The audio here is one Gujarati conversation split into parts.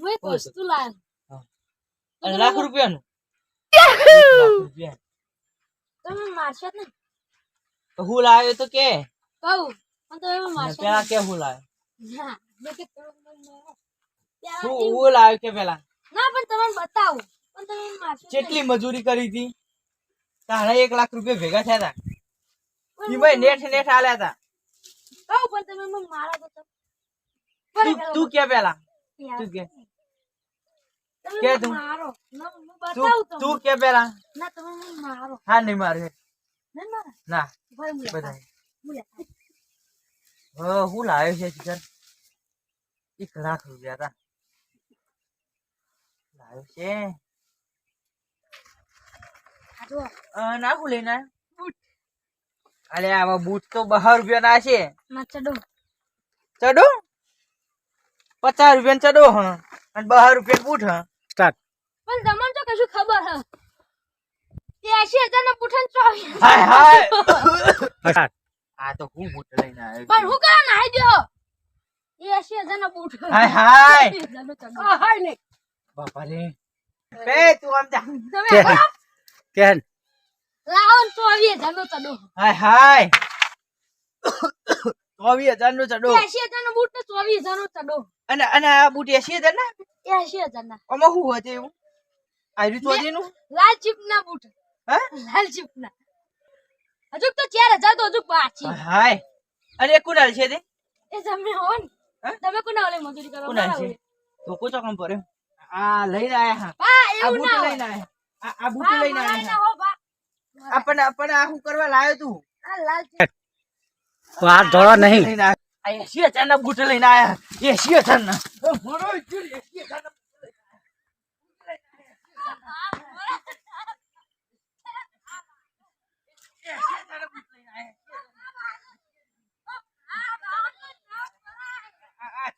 હું એક બોલ. વસ્તુ લાવ્યો અને લાખ રૂપિયાનું લાખ રૂપિયા તમે મારશો જ નહીં તો હું લાવ્યો તો કે કહું પણ તમે મને મારશો પેલા જ કે હું લાવ્યો નહીં. ના મેં કીધું તમે મને મારો. પેલા હું એવું- હું લાવ્યો કે પેલા ના પણ તમે બતાવો પણ તમે મને મારશો જ નહીં. કેટલી મજૂરી કરી હતી તારા એક લાખ રૂપિયા ભેગા થયા હતા પણ ઈ ભાઈ નેઠ નેઠ આલ્યા હતા કહું પણ તમે મને મારો તો તમે. તું ફરી તું કે પેલા યાર, તું કે તમે કે તું? મારો. ના, હું તું બતાવું તું કે પેલા? ના તમે મારો. હા નહીં મારે. ના. બધા હું લાવ્યો છે ચિકન એક લાખ રૂપિયા હતા. લાવ્યો છે. ના હું લઈને. અરે આવા બૂટ તો બહાર રૂપિયા ના છે. ચડો. ચડો? પચાસ રૂપિયા ચડો હ. અને બહાર રૂપિયા બૂટ હ. પણ તમને તો કશું ખબર હ. એસી હજાર નો પૂઠન ચોવીસ હાય હાય. આ તો હું બૂટ લઈને આવ્યો પણ હું કરા નાહી એ એસી હજાર નો બૂટ હાય. હાય. હાય ને. બાપા રે બે તું આમ જા તમે કેન લાવો ચોવીસ હજાર નો ચડો. હાય હાય. ચોવીસ હજાર નો ચડો. એસી હજાર નો બૂટ ચોવીસ હજાર નો ચડો. અને અને આ બૂટ એસી હજાર ના એસી હજાર ના આમાં શું હતું એવું? આયરું ચોથી નું? લાલ ચીપ ના બૂટ. હે? લાલ ચીપ ના હજુ તો ચાર હજાર તો હજુ પાછી હાય. અરે કુનાલ છે તે? એ તમે હો ને. હે? તમે કોના મજૂરી કરો કુનાલ છે. તો કોચો કામ પડ્યો આ લઈને આયા હા. બા આ એવું ના લઈને આયા આ આ બૂટ લઈને આયા હો આપણને આપણને આ શું કરવા લાવ્યો તું? આ લાલ ચીપ હાથ ધોળો નહીં. આ એસી હજાર ના બૂટ લઈને આયા. એસી હજાર ના મારો એસી હજાર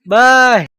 ના બસ